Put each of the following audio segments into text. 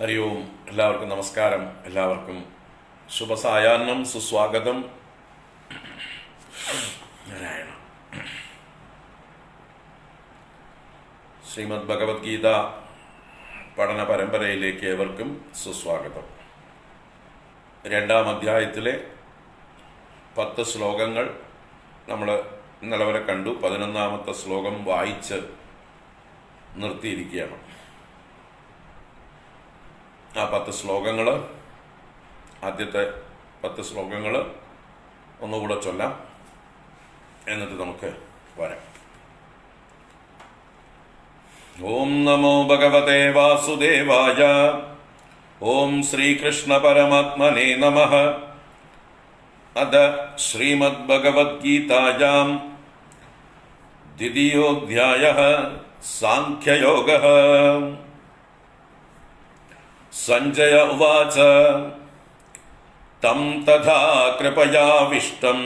ഹരി ഓം എല്ലാവർക്കും നമസ്കാരം. എല്ലാവർക്കും ശുഭസായാഹ്നം സുസ്വാഗതം. നാരായണ. ശ്രീമദ് ഭഗവത്ഗീത പഠന പരമ്പരയിലേക്ക് ഏവർക്കും സുസ്വാഗതം. രണ്ടാം അധ്യായത്തിലെ പത്ത് ശ്ലോകങ്ങൾ നമ്മൾ ഇന്നലെ വരെ കണ്ടു. പതിനൊന്നാമത്തെ ശ്ലോകം വായിച്ച് നിർത്തിയിരിക്കുകയാണ്. ആ പത്ത് ശ്ലോകങ്ങൾ ആദ്യത്തെ പത്ത് ശ്ലോകങ്ങൾ ഒന്നുകൂടെ ചൊല്ലാം. എന്നിട്ട് നമുക്ക് വരാം. ഓം നമോ ഭഗവതേ വാസുദേവായ. ഓം ശ്രീകൃഷ്ണ പരമാത്മനെ നമ. അത ശ്രീമദ്ഭഗവത്ഗീതായാം ദ്വിതീയോധ്യായ സാഖ്യയോഗ. സഞ്ജയ ഉവാച തം തഥാ കൃപയാവിഷ്ടം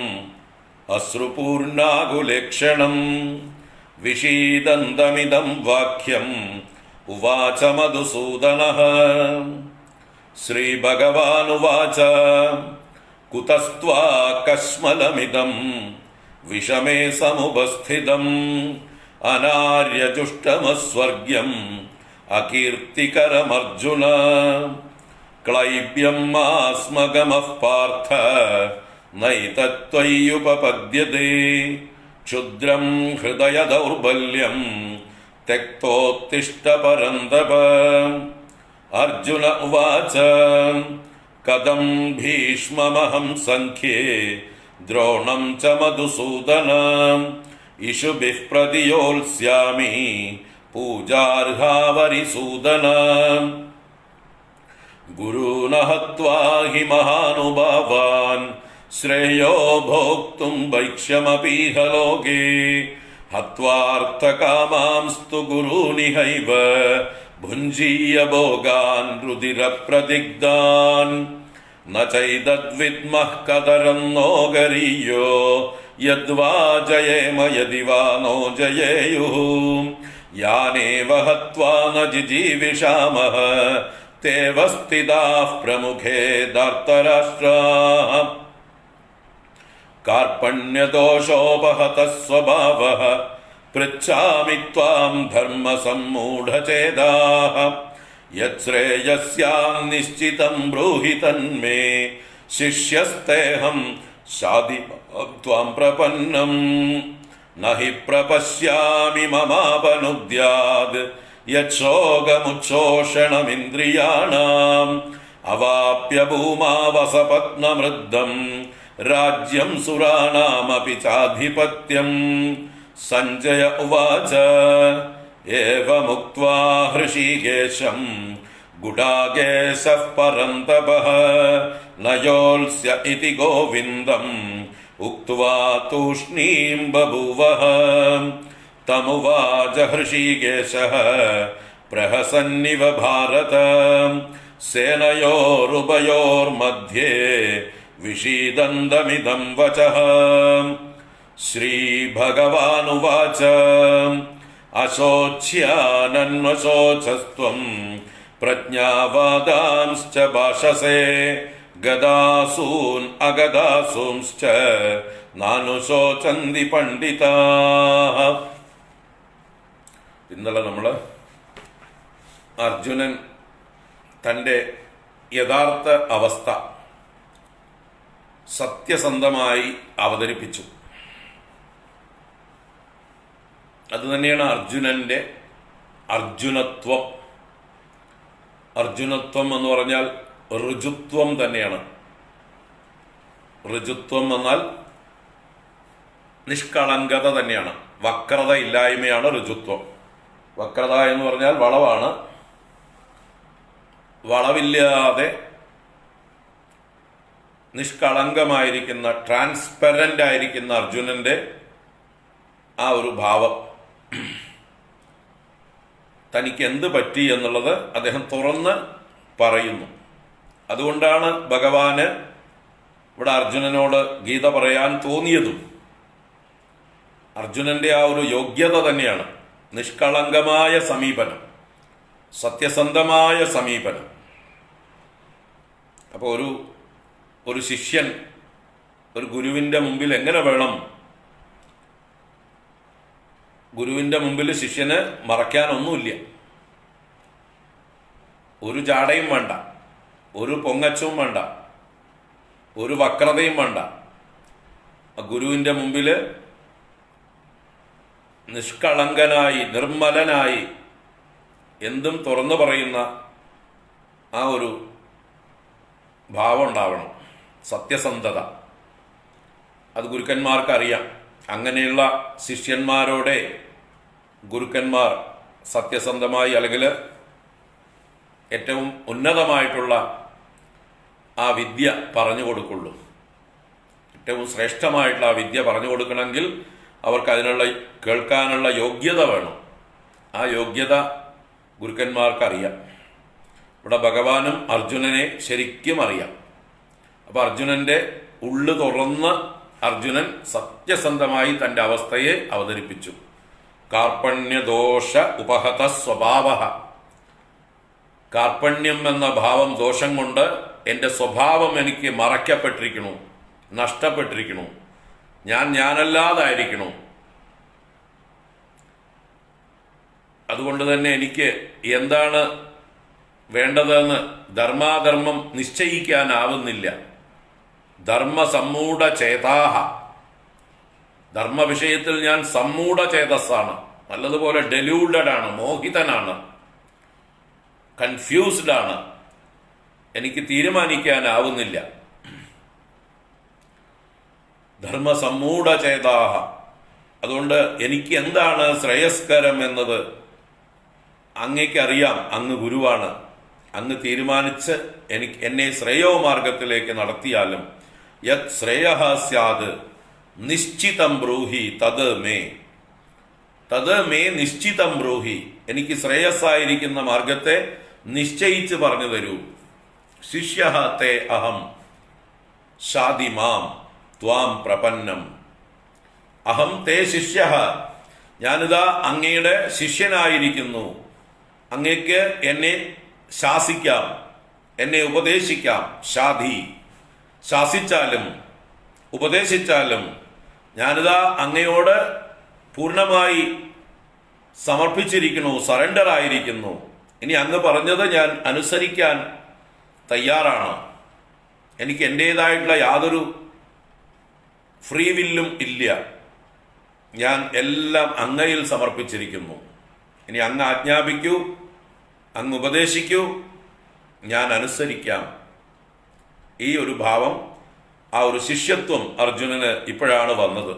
അശ്രുപൂർണാകുലേക്ഷണം വിഷീദന്തമിദം വാക്യം ഉവാച മധുസൂദന ശ്രീഭഗവാനുവാച കുതസ്ത്വാ കശ്മലമിദം വിഷമേ സമുപസ്ഥിതം अकीर्तिकरमर्जुन। क्लैब्यं मा स्मगमः पार्थ। नैतत्त्वय्युपपद्यते क्षुद्रम हृदय दौर्बल्यम त्यक्तोत्तिष्ठ अर्जुन उवाच कदम भीष्ममहं सङ्ख्ये, द्रोणं च मधुसूदनम् इषुभिः प्रतियोत्स्यामि पूजार्हावरिसूदन। गुरु हत्वा हि महानुभावान् श्रेयो भोक्तुम् वैक्ष्यमपीह लोके। हत्वार्थकामांस्तु गुरूणि भुञ्जीय भोगान् रुधिरप्रदिग्धान्। न चैतद्विद्मः कदरम् नो गरीयो यद्वा जयेम यदि वा नो जयेयुः। याने वहत्वा न जिजीविषामः, ते वस्थिताः प्रमुखे दर्तराष्ट्राः कार्पण्यदोषोपहतः स्वभावः पृच्छामि त्वाम् धर्मसम्मूढचेदाः। यच्छ्रेयस्याम् निश्चितम् ब्रूहि तन्मे शिष्यस्तेऽहम् शादि त्वाम् प्रपन्नम्। न हि प्रपश्यामि ममापनुद्याद् यच्छोगमुच्छोषणमिन्द्रियाणाम्। अवाप्य भूमावसपत्नमृद्धम्। राज्यम् सुराणामपि चाधिपत्यम्। सञ्जय उवाच एवमुक्त्वा हृषीकेशम्। गुडागेशः परन्तपः न योत्स्य इति गोविन्दम् उक्त्वा तूष्णीम् बभूवः। तमुवाच हृषीकेशः प्रहसन्निव भारत। सेनयोरुभयोर्मध्ये विषीदन्तमिदम् वचः। श्रीभगवानुवाच अशोच्यानन्वशोचस्त्वम् प्रज्ञावादांश्च भाषसे। ഗദാസൂൻ അഗദാസൂംശ്ച. നാനുശോചന്തി പണ്ഡിത. ഇന്നലെ നമ്മൾ അർജുനൻ തന്റെ യഥാർത്ഥ അവസ്ഥ സത്യസന്ധമായി അവതരിപ്പിച്ചു. അതുതന്നെയാണ് അർജുനന്റെ അർജുനത്വം. അർജുനത്വം എന്ന് പറഞ്ഞാൽ ഋജുത്വം തന്നെയാണ്. ഋജുത്വം എന്നാൽ നിഷ്കളങ്കത തന്നെയാണ്. വക്രത ഇല്ലായ്മയാണ് ഋജുത്വം. വക്രത എന്ന് പറഞ്ഞാൽ വളവാണ്. വളവില്ലാതെ നിഷ്കളങ്കമായിരിക്കുന്ന ട്രാൻസ്പെറന്റ് ആയിരിക്കുന്ന അർജുനന്റെ ആ ഒരു ഭാവം. തനിക്ക് എന്ത് പറ്റി എന്നുള്ളത് അദ്ദേഹം തുറന്ന് പറയുന്നു. അതുകൊണ്ടാണ് ഭഗവാന് ഇവിടെ അർജുനനോട് ഗീത പറയാൻ തോന്നിയതും. അർജുനന്റെ ആ ഒരു യോഗ്യത തന്നെയാണ്. നിഷ്കളങ്കമായ സമീപനം. സത്യസന്ധമായ സമീപനം. അപ്പോൾ ഒരു ഒരു ശിഷ്യൻ ഒരു ഗുരുവിന്റെ മുമ്പിൽ എങ്ങനെ വേണം? ഗുരുവിന്റെ മുമ്പിൽ ശിഷ്യന് മറയ്ക്കാനൊന്നുമില്ല. ഒരു ചാടയും വേണ്ട. ഒരു പൊങ്ങച്ചവും വേണ്ട. ഒരു വക്രതയും വേണ്ട. ഗുരുവിന്റെ മുമ്പിൽ നിഷ്കളങ്കനായി നിർമ്മലനായി എന്തും തുറന്നു പറയുന്ന ആ ഒരു ഭാവം ഉണ്ടാവണം. സത്യസന്ധത. അത് ഗുരുക്കന്മാർക്കറിയാം. അങ്ങനെയുള്ള ശിഷ്യന്മാരോടെ ഗുരുക്കന്മാർ സത്യസന്ധമായി അല്ലെങ്കിൽ ഏറ്റവും ഉന്നതമായിട്ടുള്ള ആ വിദ്യ പറഞ്ഞു കൊടുക്കുള്ളൂ. ഏറ്റവും ശ്രേഷ്ഠമായിട്ടുള്ള ആ വിദ്യ പറഞ്ഞു കൊടുക്കണമെങ്കിൽ അവർക്ക് അതിനുള്ള കേൾക്കാനുള്ള യോഗ്യത വേണം. ആ യോഗ്യത ഗുരുക്കന്മാർക്കറിയാം. ഇവിടെ ഭഗവാനും അർജുനനെ ശരിക്കും അറിയാം. അപ്പൊ അർജുനന്റെ ഉള്ളു തുറന്ന് അർജുനൻ സത്യസന്ധമായി തന്റെ അവസ്ഥയെ അവതരിപ്പിച്ചു. കാർപ്പണ്യദോഷ ഉപഹത സ്വഭാവ കാർപ്പണ്യം എന്ന ഭാവം ദോഷം കൊണ്ട് എന്റെ സ്വഭാവം എനിക്ക് മറയ്ക്കപ്പെട്ടിരിക്കണു നഷ്ടപ്പെട്ടിരിക്കണു ഞാൻ ഞാനല്ലാതായിരിക്കണു അതുകൊണ്ട് തന്നെ എനിക്ക് എന്താണ് വേണ്ടതെന്ന് ധർമാധർമ്മം നിശ്ചയിക്കാനാവുന്നില്ല. ധർമ്മസമ്മൂഢ ചേതാഹ ധർമ്മ വിഷയത്തിൽ ഞാൻ സമ്മൂഢ ചേതസ്സാണ് നല്ലതുപോലെ ഡെലൂഡഡ് ആണ് മോഹിതനാണ്. കൺഫ്യൂസ്ഡ് ആണ്. എനിക്ക് തീരുമാനിക്കാനാവുന്നില്ല. ധർമ്മസമ്മൂഢ ചേതാഹ അതുകൊണ്ട് എനിക്ക് എന്താണ് ശ്രേയസ്കരം എന്നത് അങ്ങേക്കറിയാം. അങ്ങ് ഗുരുവാണ്. അങ്ങ് തീരുമാനിച്ച് എനിക്ക് എന്നെ ശ്രേയോ മാർഗത്തിലേക്ക് നടത്തിയാലും യത് ശ്രേയ സ്യാത് നിശ്ചിതം ബ്രൂഹി തത് മേ. തത് മേ നിശ്ചിതം ബ്രൂഹി. എനിക്ക് ശ്രേയസ്സായിരിക്കുന്ന മാർഗത്തെ നിശ്ചയിച്ച് പറഞ്ഞു തരൂ. ശിഷ്യ തേ അഹം ഷാദി മാം ത്വാം പ്രപന്നം. അഹം തേ ശിഷ്യ ഞാനിതാ അങ്ങയുടെ ശിഷ്യനായിരിക്കുന്നു. അങ്ങേക്ക് എന്നെ ശാസിക്കാം എന്നെ ഉപദേശിക്കാം ഷാധി ശാസിച്ചാലും ഉപദേശിച്ചാലും ഞാനിതാ അങ്ങയോട് പൂർണമായി സമർപ്പിച്ചിരിക്കുന്നു സറണ്ടർ ആയിരിക്കുന്നു. ഇനി അങ്ങ് പറഞ്ഞത് ഞാൻ അനുസരിക്കാൻ തയ്യാറാണ്? എനിക്ക് എന്റേതായിട്ടുള്ള യാതൊരു ഫ്രീ വില്ലും ഇല്ല. ഞാൻ എല്ലാം അങ്ങയിൽ സമർപ്പിച്ചിരിക്കുന്നു. ഇനി അങ്ങ് ആജ്ഞാപിക്കൂ അങ്ങ് ഉപദേശിക്കൂ ഞാൻ അനുസരിക്കാം. ഈ ഒരു ഭാവം ആ ഒരു ശിഷ്യത്വം അർജുനന് ഇപ്പോഴാണ് വന്നത്.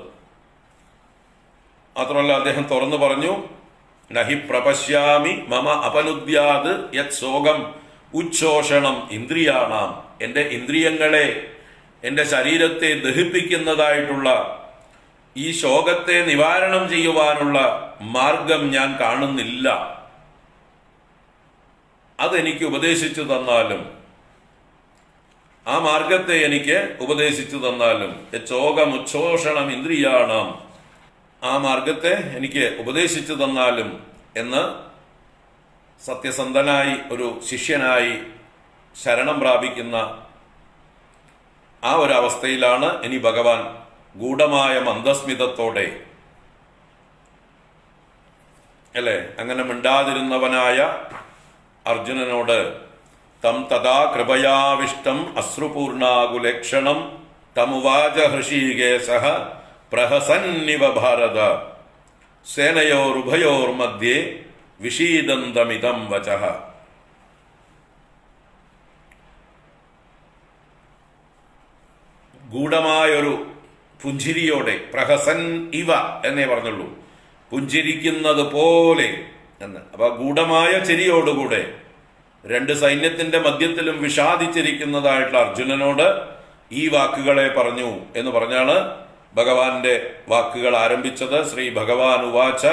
മാത്രമല്ല അദ്ദേഹം തുറന്നു പറഞ്ഞു നഹി പ്രപശ്യാമി മമ അപനുദ്യാത് യത് ശോകം. ഉച്ഛോഷണം ഇന്ദ്രിയാണാം. എന്റെ ഇന്ദ്രിയങ്ങളെ എന്റെ ശരീരത്തെ ദഹിപ്പിക്കുന്നതായിട്ടുള്ള ഈ ശോകത്തെ നിവാരണം ചെയ്യുവാനുള്ള മാർഗം ഞാൻ കാണുന്നില്ല. അതെനിക്ക് ഉപദേശിച്ചു തന്നാലും ആ മാർഗത്തെ എനിക്ക് ഉപദേശിച്ചു തന്നാലും ചോകമുച്ഛോഷണം ഇന്ദ്രിയാണാം. ആ മാർഗത്തെ എനിക്ക് ഉപദേശിച്ചു തന്നാലും എന്ന് സത്യസന്ധനായി ഒരു ശിഷ്യനായി ശരണം പ്രാപിക്കുന്ന ആ ഒരു അവസ്ഥയിലാണ് ഇനി ഭഗവാൻ ഗൂഢമായ മന്ദസ്മിതത്തോടെ അല്ലേ? അങ്ങനെ മിണ്ടാതിരുന്നവനായ അർജുനനോട് തം തഥാ കൃപയാവിഷ്ടം അശ്രുപൂർണാകുലക്ഷണം തമുവാച ഹൃഷീകേശ പ്രഹസന്നിവ ഭാരത. സേനയോരുഭയോർമധ്യേ വിഷീദന്തമിതം വചഹ ഗൂഢമായൊരു പുഞ്ചിരിയോടെ പ്രഹസൻ ഇവ എന്നേ പറഞ്ഞുള്ളൂ. പുഞ്ചിരിക്കുന്നത് പോലെ എന്ന്. അപ്പൊ ഗൂഢമായ ചിരിയോടുകൂടെ രണ്ട് സൈന്യത്തിന്റെ മധ്യത്തിലും വിഷാദിച്ചിരിക്കുന്നതായിട്ടുള്ള അർജുനനോട് ഈ വാക്കുകളെ പറഞ്ഞു എന്ന് പറഞ്ഞാണ് ഭഗവാന്റെ വാക്കുകൾ ആരംഭിച്ചത്. ശ്രീ ഭഗവാൻ ഉവാച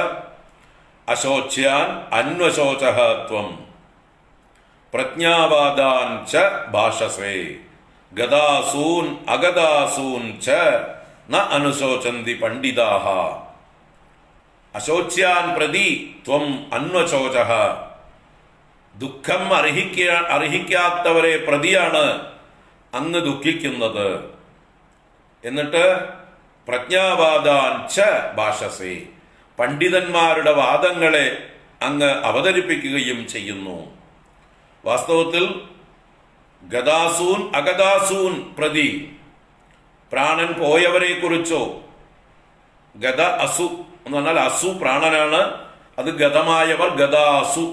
അശോച്യാൻ അന്വശോചഃ ത്വം. പ്രജ്ഞാവാദാൻ ച ഭാഷസേ. ഗദാസൂൻ അഗദാസൂൻ ച ന അനുശോചന്തി പണ്ഡിതാഹ. അശോച്യാൻ പ്രതി ത്വം അന്വശോച. ദുഃഖം അർഹിക്ക അർഹിക്കാത്തവരെ പ്രതിയാണ് അങ്ങ് ദുഃഖിക്കുന്നത്. എന്നിട്ട് പ്രജ്ഞാവാദാൻ ച ഭാഷസേ. പണ്ഡിതന്മാരുടെ വാദങ്ങളെ അങ്ങ് അവതരിപ്പിക്കുകയും ചെയ്യുന്നു. വാസ്തവത്തിൽ ഗദാസൂൻ അഗദാസൂൻ പ്രതി പ്രാണൻ പോയവരെക്കുറിച്ചോ ഗത അസു എന്ന് പറഞ്ഞാൽ അസു പ്രാണനാണ് അത് ഗതമായവർ ഗദാസു.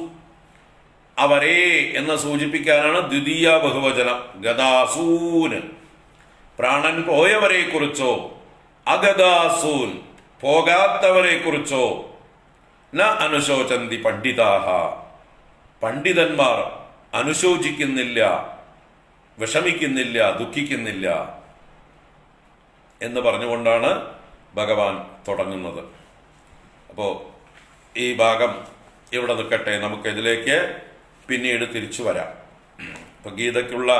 അവരെ എന്ന് സൂചിപ്പിക്കാനാണ് ദ്വിതീയ ബഹുവചനം ഗദാസൂന് പ്രാണൻ പോയവരെക്കുറിച്ചോ അഗദാസൂൻ. പോകാത്തവരെ കുറിച്ചോ ന അനുശോചന്തി പണ്ഡിതാഹ. പണ്ഡിതന്മാർ അനുശോചിക്കുന്നില്ല വിഷമിക്കുന്നില്ല ദുഃഖിക്കുന്നില്ല എന്ന് പറഞ്ഞുകൊണ്ടാണ് ഭഗവാൻ തുടങ്ങുന്നത്. അപ്പോൾ ഈ ഭാഗം ഇവിടെ നിൽക്കട്ടെ? നമുക്ക് ഇതിലേക്ക് പിന്നീട് തിരിച്ചു വരാം. ഇപ്പൊ ഗീതയ്ക്കുള്ള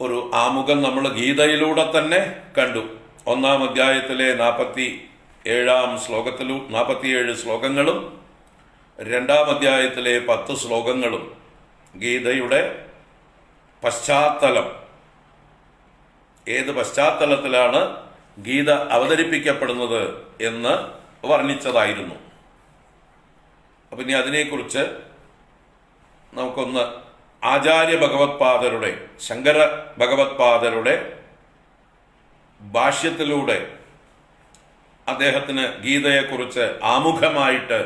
ഒരു ആമുഖം നമ്മൾ ഗീതയിലൂടെ തന്നെ കണ്ടു. ഒന്നാം അധ്യായത്തിലെ നാൽപ്പത്തി ഏഴാം ശ്ലോകത്തിലും നാൽപ്പത്തിയേഴ് ശ്ലോകങ്ങളും രണ്ടാം അധ്യായത്തിലെ പത്ത് ശ്ലോകങ്ങളും ഗീതയുടെ പശ്ചാത്തലം. ഏത് പശ്ചാത്തലത്തിലാണ് ഗീത അവതരിപ്പിക്കപ്പെടുന്നത് എന്ന് വർണിച്ചതായിരുന്നു. അപ്പം ഇനി അതിനെക്കുറിച്ച് നമുക്കൊന്ന് ആചാര്യ ഭഗവത്പാദരുടെ ശങ്കര ഭഗവത്പാദരുടെ ഭാഷ്യത്തിലൂടെ അദ്ദേഹത്തിന് ഗീതയെക്കുറിച്ച് ആമുഖമായിട്ട്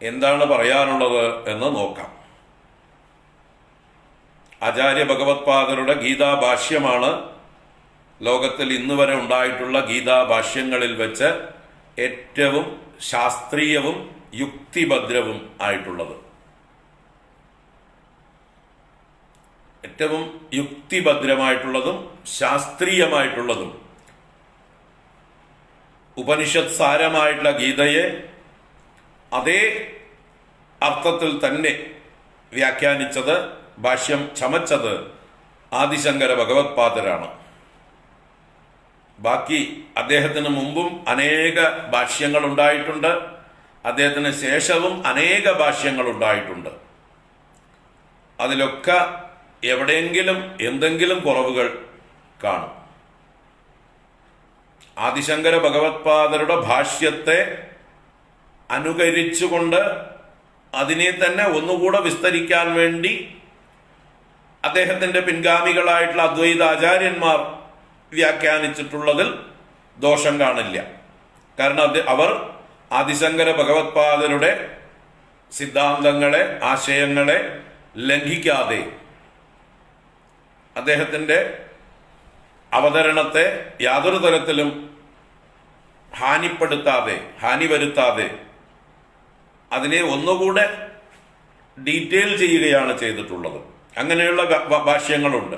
എന്താണ് പറയാനുള്ളത് എന്ന് നോക്കാം. ആചാര്യ ഭഗവത്പാദരുടെ ഗീതാഭാഷ്യമാണ് ലോകത്തിൽ ഇന്ന് വരെ ഉണ്ടായിട്ടുള്ള ഗീതാഭാഷ്യങ്ങളിൽ വെച്ച് ഏറ്റവും ശാസ്ത്രീയവും യുക്തിഭദ്രവും ആയിട്ടുള്ളത്. ഏറ്റവും യുക്തിഭദ്രമായിട്ടുള്ളതും ശാസ്ത്രീയമായിട്ടുള്ളതും ഉപനിഷത് സാരമായിട്ടുള്ള ഗീതയെ അതേ അർത്ഥത്തിൽ തന്നെ വ്യാഖ്യാനിച്ചത് ഭാഷ്യം ചമച്ചത് ആദിശങ്കര ഭഗവത്പാദരാണ് ബാക്കി അദ്ദേഹത്തിന് മുമ്പും അനേക ഭാഷ്യങ്ങൾ ഉണ്ടായിട്ടുണ്ട്. അദ്ദേഹത്തിന് ശേഷവും അനേക ഭാഷ്യങ്ങൾ ഉണ്ടായിട്ടുണ്ട്. അതിലൊക്കെ എവിടെയെങ്കിലും എന്തെങ്കിലും കുറവുകൾ കാണും. ആദിശങ്കര ഭഗവത്പാദരുടെ ഭാഷ്യത്തെ അനുകരിച്ചുകൊണ്ട് അതിനെ തന്നെ ഒന്നുകൂടെ വിസ്തരിക്കാൻ വേണ്ടി അദ്ദേഹത്തിന്റെ പിൻഗാമികളായിട്ടുള്ള അദ്വൈതാചാര്യന്മാർ വ്യാഖ്യാനിച്ചിട്ടുള്ളതിൽ ദോഷം കാണില്ല. കാരണം അത് അവർ ആദിശങ്കര ഭഗവത്പാദരുടെ സിദ്ധാന്തങ്ങളെ ആശയങ്ങളെ ലംഘിക്കാതെ അദ്ദേഹത്തിന്റെ അവതരണത്തെ യാതൊരു തരത്തിലും ഹാനിപ്പെടുത്താതെ ഹാനി വരുത്താതെ അതിനെ ഒന്നുകൂടെ ഡീറ്റെയിൽ ചെയ്യുകയാണ് ചെയ്തിട്ടുള്ളത്. അങ്ങനെയുള്ള ഭാഷ്യങ്ങളുണ്ട്.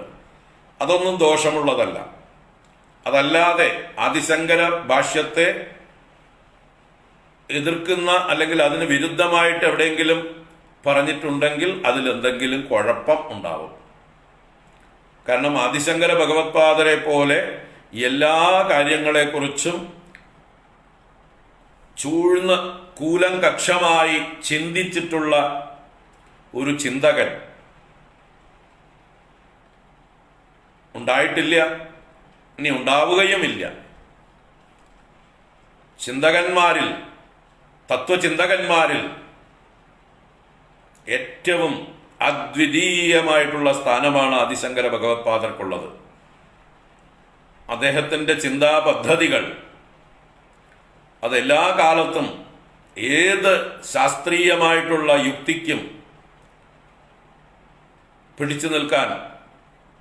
അതൊന്നും ദോഷമുള്ളതല്ല. അതല്ലാതെ ആദിശങ്കര ഭാഷ്യത്തെ എതിർക്കുന്ന അല്ലെങ്കിൽ അതിന് വിരുദ്ധമായിട്ട് എവിടെയെങ്കിലും പറഞ്ഞിട്ടുണ്ടെങ്കിൽ അതിലെന്തെങ്കിലും കുഴപ്പം ഉണ്ടാവും. കാരണം ആദിശങ്കര ഭഗവത്പാദരെ പോലെ എല്ലാ കാര്യങ്ങളെക്കുറിച്ചും ചൂഴ്ന്ന് കൂലം കക്ഷമായി ചിന്തിച്ചിട്ടുള്ള ഒരു ചിന്തകൻ ഉണ്ടായിട്ടില്ല ഇനി ഉണ്ടാവുകയുമില്ല. ചിന്തകന്മാരിൽ തത്വചിന്തകന്മാരിൽ ഏറ്റവും അദ്വിതീയമായിട്ടുള്ള സ്ഥാനമാണ് ആദിശങ്കര ഭഗവത്പാദർക്കുള്ളത്. അദ്ദേഹത്തിന്റെ ചിന്താ പദ്ധതികൾ അതെല്ലാ കാലത്തും ഏത് ശാസ്ത്രീയമായിട്ടുള്ള യുക്തിക്കും പിടിച്ചു നിൽക്കാൻ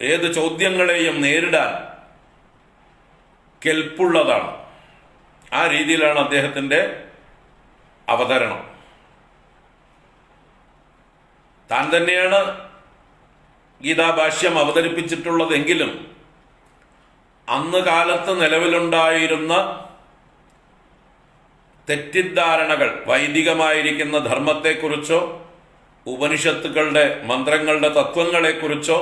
ഏത് ചോദ്യങ്ങളെയും നേരിടാൻ കെൽപ്പുള്ളതാണ്. ആ രീതിയിലാണ് അദ്ദേഹത്തിന്റെ അവതരണം. താൻ തന്നെയാണ് ഗീതാഭാഷ്യം അവതരിപ്പിച്ചിട്ടുള്ളതെങ്കിലും അന്ന് കാലത്ത് നിലവിലുണ്ടായിരുന്ന തെറ്റിദ്ധാരണകൾ വൈദികമായിരിക്കുന്ന ധർമ്മത്തെക്കുറിച്ചോ ഉപനിഷത്തുക്കളുടെ മന്ത്രങ്ങളുടെ തത്വങ്ങളെക്കുറിച്ചോ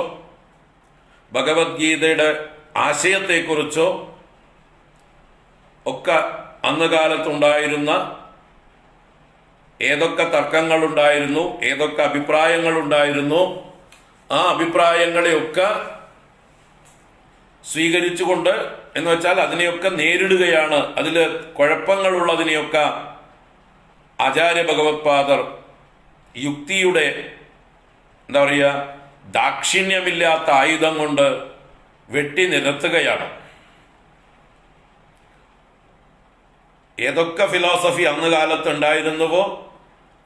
ഭഗവത്ഗീതയുടെ ആശയത്തെക്കുറിച്ചോ ഒക്കെ അന്ന് കാലത്തുണ്ടായിരുന്ന ഏതൊക്കെ തർക്കങ്ങളുണ്ടായിരുന്നു ഏതൊക്കെ അഭിപ്രായങ്ങൾ ഉണ്ടായിരുന്നു ആ അഭിപ്രായങ്ങളെയൊക്കെ സ്വീകരിച്ചുകൊണ്ട് എന്ന് വെച്ചാൽ അതിനെയൊക്കെ നേരിടുകയാണ്. അതിൽ കുഴപ്പങ്ങളുള്ളതിനെയൊക്കെ ആചാര്യ ഭഗവത്പാദർ യുക്തിയുടെ എന്താ പറയുക ദാക്ഷിണ്യമില്ലാത്ത ആയുധം കൊണ്ട് വെട്ടി നിരത്തുകയാണ്. ഏതൊക്കെ ഫിലോസഫി അന്ന് കാലത്ത് ഉണ്ടായിരുന്നുവോ?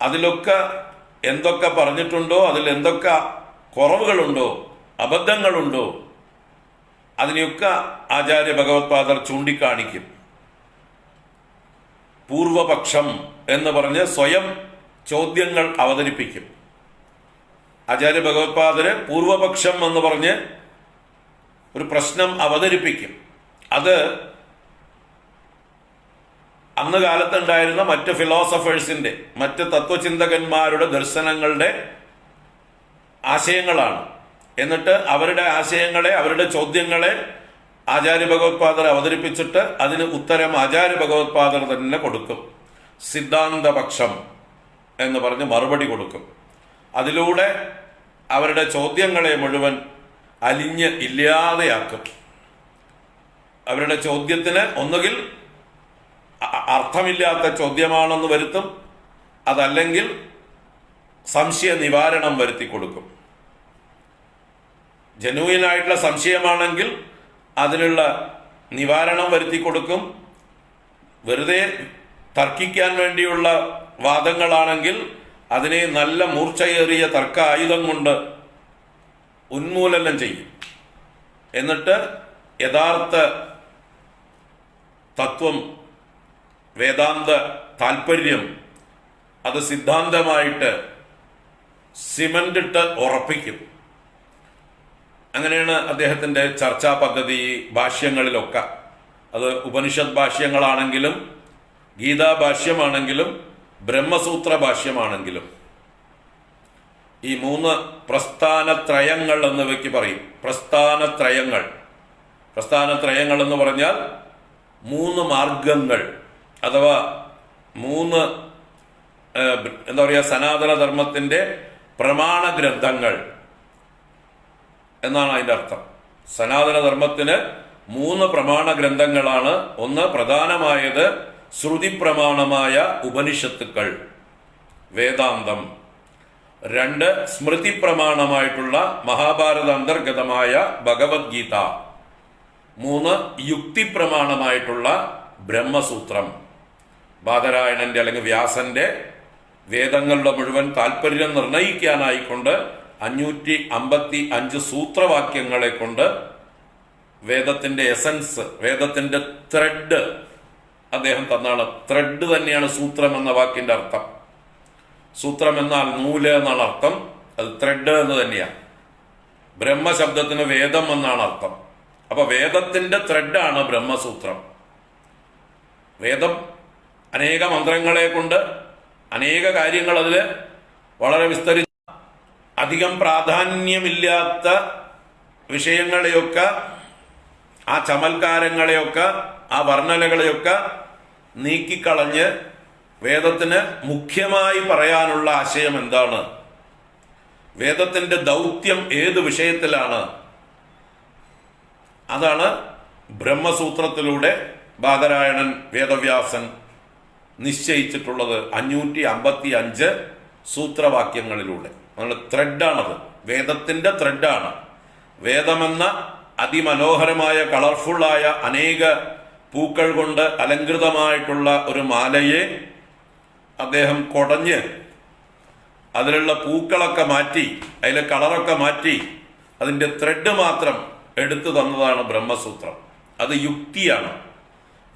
അതിലൊക്കെ എന്തൊക്കെ പറഞ്ഞിട്ടുണ്ടോ അതിൽ എന്തൊക്കെ കുറവുകളുണ്ടോ അബദ്ധങ്ങളുണ്ടോ അതിനെയൊക്കെ ആചാര്യ ഭഗവത്പാദർ ചൂണ്ടിക്കാണിക്കും. പൂർവപക്ഷം എന്ന് പറഞ്ഞ് സ്വയം ചോദ്യങ്ങൾ അവതരിപ്പിക്കും. ആചാര്യ ഭഗവത്പാദര് പൂർവപക്ഷം എന്ന് പറഞ്ഞ് ഒരു പ്രശ്നം അവതരിപ്പിക്കും. അത് അന്ന് കാലത്തുണ്ടായിരുന്ന മറ്റ് ഫിലോസഫേഴ്സിന്റെ മറ്റ് തത്വചിന്തകന്മാരുടെ ദർശനങ്ങളുടെ ആശയങ്ങളാണ്. എന്നിട്ട് അവരുടെ ആശയങ്ങളെ അവരുടെ ചോദ്യങ്ങളെ ആചാര്യ ഭഗവത്പാദർ അവതരിപ്പിച്ചിട്ട് അതിന് ഉത്തരം ആചാര്യ ഭഗവത്പാദർ തന്നെ കൊടുക്കും. സിദ്ധാന്തപക്ഷം എന്ന് പറഞ്ഞ് മറുപടി കൊടുക്കും. അതിലൂടെ അവരുടെ ചോദ്യങ്ങളെ മുഴുവൻ അലിഞ്ഞ് ഇല്ലാതെയാക്കും. അവരുടെ ചോദ്യത്തിന് ഒന്നുകിൽ അർത്ഥമില്ലാത്ത ചോദ്യമാണെന്ന് വരുത്തും. അതല്ലെങ്കിൽ സംശയ നിവാരണം വരുത്തി കൊടുക്കും. ജനുവിനായിട്ടുള്ള സംശയമാണെങ്കിൽ അതിനുള്ള നിവാരണം വരുത്തി കൊടുക്കും. വെറുതെ തർക്കിക്കാൻ വേണ്ടിയുള്ള വാദങ്ങളാണെങ്കിൽ അതിനെ നല്ല മൂർച്ചയേറിയ തർക്ക ആയുധം കൊണ്ട് ഉന്മൂലനം ചെയ്യും. എന്നിട്ട് യഥാർത്ഥ തത്വം വേദാന്ത താല്പര്യം അത് സിദ്ധാന്തമായിട്ട് സിമന്റ് ഇട്ട് ഉറപ്പിക്കും. അങ്ങനെയാണ് അദ്ദേഹത്തിന്റെ ചർച്ചാ പദ്ധതി ഭാഷ്യങ്ങളിലൊക്കെ. അത് ഉപനിഷത് ഭാഷ്യങ്ങളാണെങ്കിലും ഗീതാ ഭാഷ്യമാണെങ്കിലും ബ്രഹ്മസൂത്ര ഭാഷ്യമാണെങ്കിലും. ഈ മൂന്ന് പ്രസ്ഥാനത്രയങ്ങൾ എന്നിവയ്ക്ക് പറയും. പ്രസ്ഥാനത്രയങ്ങൾ പ്രസ്ഥാനത്രയങ്ങൾ എന്ന് പറഞ്ഞാൽ മൂന്ന് മാർഗങ്ങൾ. അഥവാ മൂന്ന് എന്താ പറയുക സനാതന ധർമ്മത്തിന്റെ പ്രമാണ ഗ്രന്ഥങ്ങൾ എന്നാണ് അതിന്റെ അർത്ഥം. സനാതന ധർമ്മത്തിന് മൂന്ന് പ്രമാണ ഗ്രന്ഥങ്ങളാണ് ഒന്ന് പ്രധാനമായത് ശ്രുതി പ്രമാണമായ ഉപനിഷത്തുക്കൾ വേദാന്തം. രണ്ട് സ്മൃതി പ്രമാണമായിട്ടുള്ള മഹാഭാരത അന്തർഗതമായ ഭഗവത്ഗീത. മൂന്ന് യുക്തി പ്രമാണമായിട്ടുള്ള ബ്രഹ്മസൂത്രം. ബാദരായണന്റെ അല്ലെങ്കിൽ വ്യാസന്റെ വേദങ്ങളുടെ മുഴുവൻ താല്പര്യം നിർണയിക്കാനായിക്കൊണ്ട് അഞ്ഞൂറ്റി അമ്പത്തി അഞ്ച് സൂത്രവാക്യങ്ങളെ കൊണ്ട് വേദത്തിന്റെ എസൻസ് വേദത്തിന്റെ ത്രെഡ് അദ്ദേഹം തന്നാണ്. ത്രെഡ് തന്നെയാണ് സൂത്രം എന്ന വാക്കിന്റെ അർത്ഥം. സൂത്രം എന്നാൽ നൂൽ എന്നാണ് അർത്ഥം. അത് ത്രെഡ് എന്ന് തന്നെയാണ് ബ്രഹ്മശബ്ദത്തിന് വേദം എന്നാണ് അർത്ഥം. അപ്പൊ വേദത്തിന്റെ ത്രെഡാണ് ബ്രഹ്മസൂത്രം. വേദം അനേക മന്ത്രങ്ങളെ കൊണ്ട് അനേക കാര്യങ്ങൾ അതിൽ വളരെ വിസ്തരിച്ച് അധികം പ്രാധാന്യമില്ലാത്ത വിഷയങ്ങളെയൊക്കെ ആ ചമൽക്കാരങ്ങളെയൊക്കെ ആ വർണനകളെയൊക്കെ നീക്കിക്കളഞ്ഞ് വേദത്തിന് മുഖ്യമായി പറയാനുള്ള ആശയം എന്താണ്? വേദത്തിന്റെ ദൗത്യം ഏത് വിഷയത്തിലാണ്? അതാണ് ബ്രഹ്മസൂത്രത്തിലൂടെ ബാദരായണൻ വേദവ്യാസൻ നിശ്ചയിച്ചിട്ടുള്ളത് അഞ്ഞൂറ്റി അമ്പത്തി അഞ്ച് സൂത്രവാക്യങ്ങളിലൂടെ നമ്മൾ ത്രെഡാണത് വേദത്തിന്റെ ത്രെഡാണ് വേദമെന്ന അതിമനോഹരമായ കളർഫുള്ളായ അനേക പൂക്കൾ കൊണ്ട് അലങ്കൃതമായിട്ടുള്ള ഒരു മാലയെ അദ്ദേഹം കൊടഞ്ഞ് അതിലുള്ള പൂക്കളൊക്കെ മാറ്റി അതിലെ കളറൊക്കെ മാറ്റി അതിന്റെ ത്രെഡ് മാത്രം എടുത്തു തന്നതാണ് ബ്രഹ്മസൂത്രം. അത് യുക്തിയാണ്.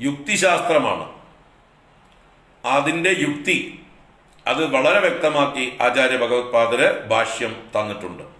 യുക്തിശാസ്ത്രമാണ്. അതിന്റെ യുക്തി അത് വളരെ വ്യക്തമാക്കി ആചാര്യ ഭഗവത്പാദര് ഭാഷ്യം തന്നിട്ടുണ്ട്.